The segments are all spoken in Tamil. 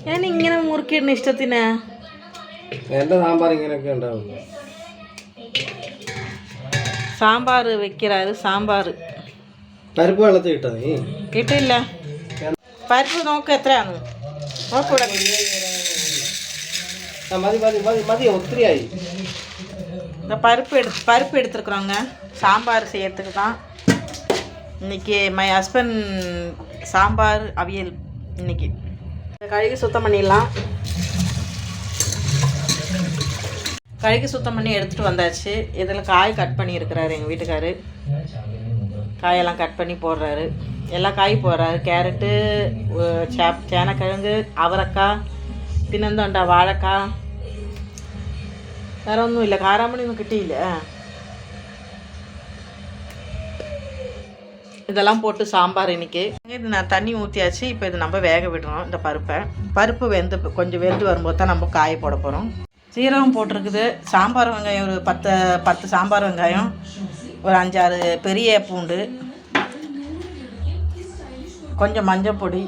ഞാൻ ഇങ്ങനെ മുറുക്കിയിടുന്ന ഇഷ്ടത്തിന് എൻ്റെ സാമ്പാർ ഇങ്ങനെയൊക്കെ ഉണ്ടാവും സാമ്പാർ വെക്കരാറ് സാമ്പാർ പരിപ്പ് വെള്ളത്തിൽ ഇട്ടോ നീ കിട്ടില്ല പരിപ്പ് നോക്ക് എത്രയാണ് നോക്കൂടെ മതി മതി மதி மதி ஒத்திரியாயி இந்த பருப்பு எடு பருப்பு எடுத்துருக்குறோங்க சாம்பார் செய்யறதுக்கு தான் இன்றைக்கி மை ஹஸ்பண்ட் சாம்பார் அவியல் இன்றைக்கி கழுகி சுத்தம் பண்ணிடலாம். கழுகி சுத்தம் பண்ணி எடுத்துகிட்டு வந்தாச்சு. இதில் காய் கட் பண்ணியிருக்கிறாரு எங்கள் வீட்டுக்காரு. காயெல்லாம் கட் பண்ணி போடுறாரு. எல்லா காய் போடுறாரு. கேரட்டு சே சேனக்கிழங்கு அவரைக்காய் பின்னந்தொண்டா வாழைக்காய். வேறு ஒன்றும் இல்லை. காராமணி ஒன்றும் இல்லை இதெல்லாம் போட்டு சாம்பார் இன்னைக்கு. இது நான் தண்ணி ஊற்றியாச்சு இப்போ இது நம்ம வேக விடுறோம் இந்த பருப்பை. பருப்பு வெந்து கொஞ்சம் வெந்து வரும்போது தான் நம்ம காய போட போகிறோம் சீரகம் போட்டிருக்குது. சாம்பார் வெங்காயம் ஒரு பத்து பத்து சாம்பார் வெங்காயம் ஒரு அஞ்சாறு பெரிய பூண்டு கொஞ்சம் மஞ்சள் பொடி.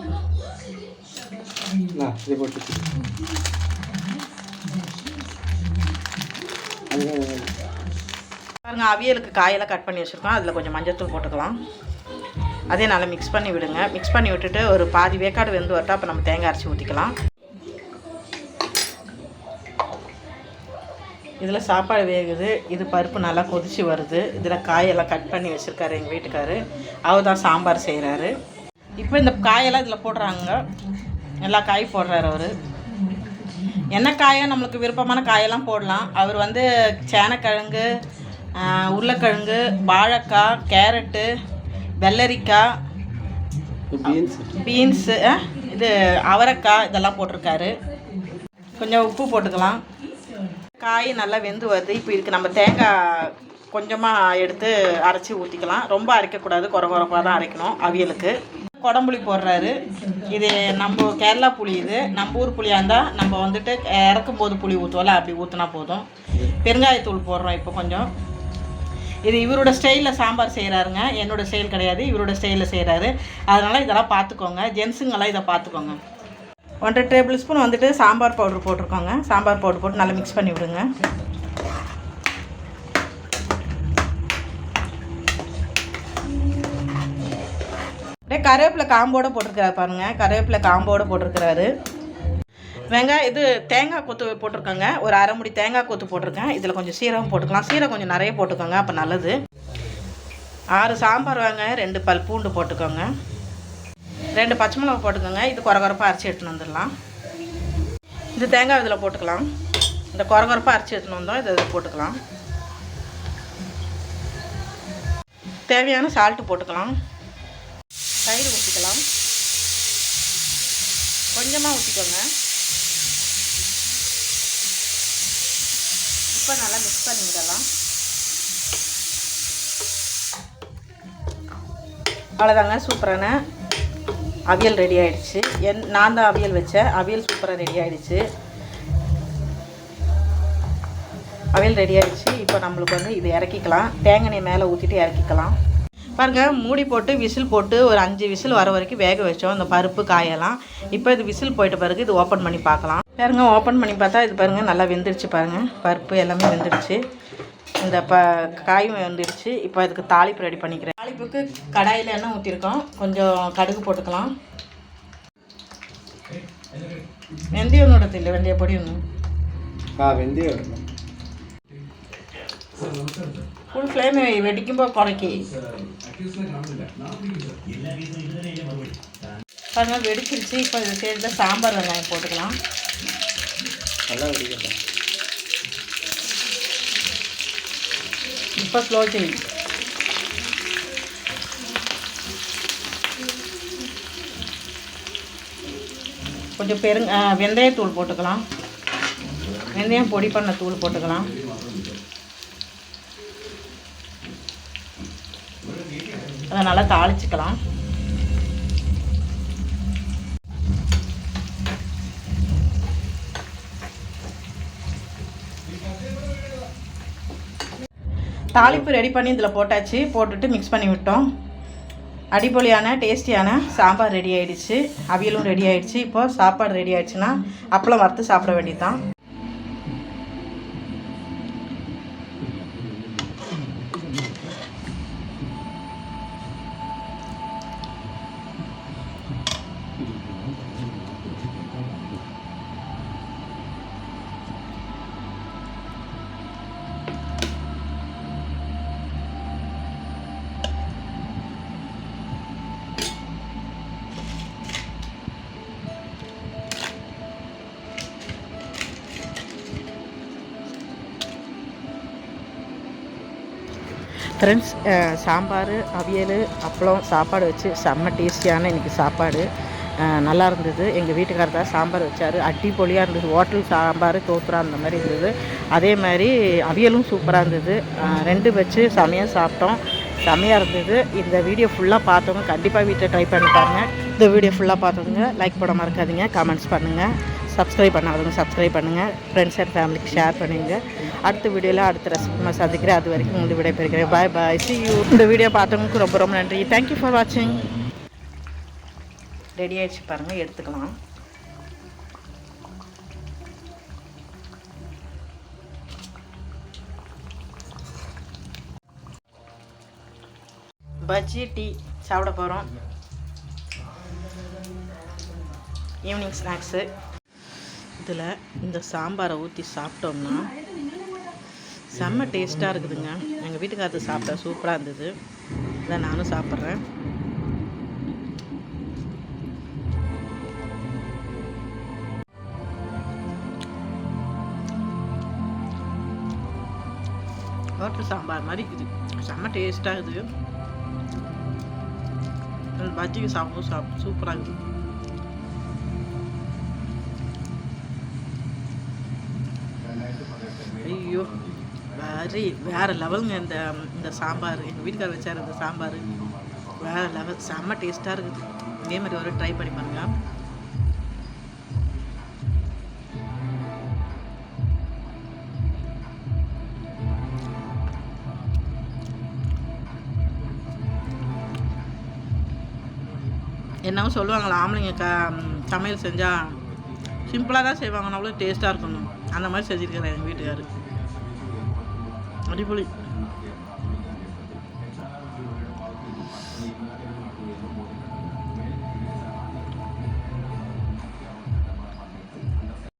ആ பாருங்கள் அவியலுக்கு காயெல்லாம் கட் பண்ணி வச்சுருக்கோம். அதில் கொஞ்சம் மஞ்சத்தூள் போட்டுக்கலாம். அதே நல்லா மிக்ஸ் பண்ணி விடுங்க. மிக்ஸ் பண்ணி விட்டுட்டு ஒரு பாதி வேக்காடு வெந்து வரட்டா அப்போ நம்ம தேங்காய் அரைச்சி ஊற்றிக்கலாம் இதில் சாப்பாடு வேகுது. இது பருப்பு நல்லா கொதிச்சு வருது. இதில் காயெல்லாம் கட் பண்ணி வச்சுருக்காரு எங்கள் வீட்டுக்காரு. அவர் தான் சாம்பார் செய்கிறாரு இப்போ இந்த காயெல்லாம் இதில் போடுறாங்க. எல்லா காயும் போடுறாரு அவர். என்ன காயோ நம்மளுக்கு விருப்பமான காயெல்லாம் போடலாம். அவர் வந்து சேனக்கிழங்கு உருளைக்கிழங்கு வாழைக்காய் கேரட்டு வெள்ளரிக்காய் பீன்ஸு இது அவரைக்காய் இதெல்லாம் போட்டிருக்காரு. கொஞ்சம் உப்பு போட்டுக்கலாம். காய் நல்லா வெந்து வருது. இப்போ இதுக்கு நம்ம தேங்காய் கொஞ்சமாக எடுத்து அரைச்சி ஊற்றிக்கலாம் ரொம்ப அரைக்கக்கூடாது. குறை குறைப்பாக தான் அரைக்கணும் அவியலுக்கு. குடம்புளி போடுறாரு. இது நம்ம கேரளா புளி இது. நம்ம ஊர் புளியாக இருந்தால் நம்ம வந்துட்டு இறக்கும் போது புளி ஊற்றுவோம்ல அப்படி ஊற்றினா போதும். பெருங்காயத்தூள் போடுறோம் இப்போ கொஞ்சம். இது இவரோட ஸ்டைலில் சாம்பார் செய்கிறாருங்க என்னோடய ஸ்டைல் கிடையாது இவரோட ஸ்டைலில் செய்கிறாரு அதனால் இதெல்லாம் பார்த்துக்கோங்க ஜென்ஸுங்கெல்லாம் இதை பார்த்துக்கோங்க ஒன்றரை டேபிள் ஸ்பூன் வந்துட்டு சாம்பார் பவுடர் போட்டிருக்கோங்க. சாம்பார் பவுடர் போட்டு நல்லா மிக்ஸ் பண்ணி விடுங்க. அப்படியே கருவேப்பிலை காம்போட போட்டிருக்கிறாரு பாருங்க. கருவேப்பிலை காம்போட போட்டிருக்கிறாரு. வெங்காயம் இது தேங்காய் கொத்து போட்டிருக்கோங்க. ஒரு அரை முடி தேங்காய் கொத்து போட்டிருக்கேன். இதில் கொஞ்சம் சீரகம் போட்டுக்கலாம். சீரகம் கொஞ்சம் நிறைய போட்டுக்கோங்க அப்போ நல்லது. ஆறு சாம்பார் வாங்க ரெண்டு பல் பூண்டு போட்டுக்கோங்க. ரெண்டு பச்சை மிளகா போட்டுக்கோங்க. இது குறகுறப்பாக அரைச்சி எடுத்துன்னு வந்துடலாம். இந்த தேங்காய் இதில் போட்டுக்கலாம். இந்த குறகுறப்பாக அரைச்சி எடுத்துன்னு வந்தோம். இதை இதில் போட்டுக்கலாம். தேவையான சால்ட்டு போட்டுக்கலாம். தயிர் ஊற்றிக்கலாம் கொஞ்சமாக ஊற்றிக்கோங்க இப்போ நல்லா மிக்ஸ் பண்ணி விடலாம் அவ்வளோதாங்க சூப்பரான அவியல் ரெடி ஆகிடுச்சு என் நான் தான் அவியல் வச்சேன் அவியல் சூப்பராக ரெடி ஆகிடுச்சு அவியல் ரெடி ஆகிடுச்சு இப்போ நம்மளுக்கு வந்து இது இறக்கிக்கலாம். தேங்காய் மேலே ஊற்றிட்டு இறக்கிக்கலாம். பாருங்கள் மூடி போட்டு விசில் போட்டு ஒரு அஞ்சு விசில் வர வரைக்கும் வேக வச்சோம். அந்த பருப்பு காயெல்லாம். இப்போ இது விசில் போயிட்ட பிறகு இது ஓப்பன் பண்ணி பார்க்கலாம். பாருங்க ஓப்பன் பண்ணி பார்த்தா இது பாருங்கள் நல்லா வெந்துருச்சு பாருங்கள் பருப்பு எல்லாமே வெந்துருச்சு இந்த ப காயும் வந்துடுச்சு. இப்போ அதுக்கு தாளிப்பு ரெடி பண்ணிக்கிறேன். தாளிப்புக்கு கடாயில் எண்ணெய் ஊற்றிருக்கோம் கொஞ்சம் கடுகு போட்டுக்கலாம். வெந்தயம் ஒன்றும் இடத்துல வெந்தய பொடி ஒன்று வெந்தயம் ஃபுல் ஃப்ளேம் வெடிக்கும்போது குறைக்கி பாருங்க வெடிச்சிருச்சு. இப்போ இது சேர்த்து சாம்பார் வெங்காயம் போட்டுக்கலாம். நல்லா வெடிக்கട്ടെ இப்போ ஸ்லோ செய்யும் கொஞ்சம் பெருங்க வெந்தயத்தூள் போட்டுக்கலாம். வெந்தயம் பொடி பண்ண தூள் போட்டுக்கலாம். அதை நல்லா தாளிச்சுக்கலாம். தாளிப்பு ரெடி பண்ணி இதில் போட்டாச்சு. போட்டுட்டு மிக்ஸ் பண்ணி விட்டோம். அடிப்பொலியான டேஸ்டியான சாம்பார் ரெடி ஆகிடுச்சு அவியலும் ரெடி ஆகிடுச்சு இப்போது சாப்பாடு ரெடி ஆகிடுச்சுன்னா அப்பளம் வறுத்து சாப்பிட வேண்டியதுதான். ஃப்ரெண்ட்ஸ் சாம்பார் அவியல் அப்பளம் சாப்பாடு வச்சு செம்ம டேஸ்டியான இன்றைக்கி சாப்பாடு நல்லா இருந்தது எங்கள் வீட்டுக்காரர் தான் சாம்பார் வச்சார் அடிப்பொலியாக இருந்தது ஹோட்டல் சாம்பார் தோத்துரா அந்த மாதிரி இருந்தது அதே மாதிரி அவியலும் சூப்பராக இருந்தது ரெண்டு வச்சு செமையாக சாப்பிட்டோம் செமையாக இருந்தது இந்த வீடியோ ஃபுல்லாக பார்த்தவங்க கண்டிப்பாக வீட்டில் ட்ரை பண்ணி பாருங்கள் இந்த வீடியோ ஃபுல்லாக பார்த்தவங்க லைக் போட மறக்காதீங்க கமெண்ட்ஸ் பண்ணுங்கள் சப்ஸ்கிரைப் பண்ணாதவங்க சப்ஸ்கிரைப் பண்ணுங்கள் ஃப்ரெண்ட்ஸ் அண்ட் ஃபேமிலிக்கு ஷேர் பண்ணுங்க. அடுத்த வீடியோவில் அடுத்த ரெசிபி சந்திக்கிறேன் அது வரைக்கும் உங்களுக்கு விடைபெறுகிறேன். பாய் பாய் சி யூ இந்த வீடியோ பார்த்தவங்களுக்கு ரொம்ப ரொம்ப நன்றி. தேங்க்யூ ஃபார் வாட்சிங் ரெடி ஆயிடுச்சு பாருங்கள் எடுத்துக்கலாம். பஜ்ஜி டீ சாப்பிட போகிறோம் ஈவினிங் ஸ்நாக்ஸு இதில் இந்த சாம்பாரை ஊற்றி சாப்பிட்டோம்னா செம்ம டேஸ்ட்டாக இருக்குதுங்க. எங்கள் வீட்டுக்காரத்து சாப்பிட்டா சூப்பராக இருந்தது. இதை நானும் சாப்பிட்றேன். ஹோட்டல் சாம்பார் மாதிரி இருக்குது. செம்ம டேஸ்ட்டாக இருக்குது. பஜ்ஜிக்கு சாப்பிடும் சாப் சூப்பராக இருக்குது. ஐயோ. வேறு வேறு லெவலுங்க இந்த இந்த சாம்பார். எங்கள் வீட்டுக்காரர் வச்சார் இந்த சாம்பார். வேறு லெவல் செம்ம டேஸ்ட்டாக இருக்குது. இதே மாதிரி ஒரு ட்ரை பண்ணி பாருங்க. என்னவோ சொல்லுவாங்களா ஆம்பளைங்க க சமையல் செஞ்சால் சிம்பிளாக தான் செய்வாங்க அவ்வளோ டேஸ்ட்டாக இருக்கணும் அந்த மாதிரி செஞ்சுருக்கிறேன் எங்கள் வீட்டுக்காரு. Ah, det.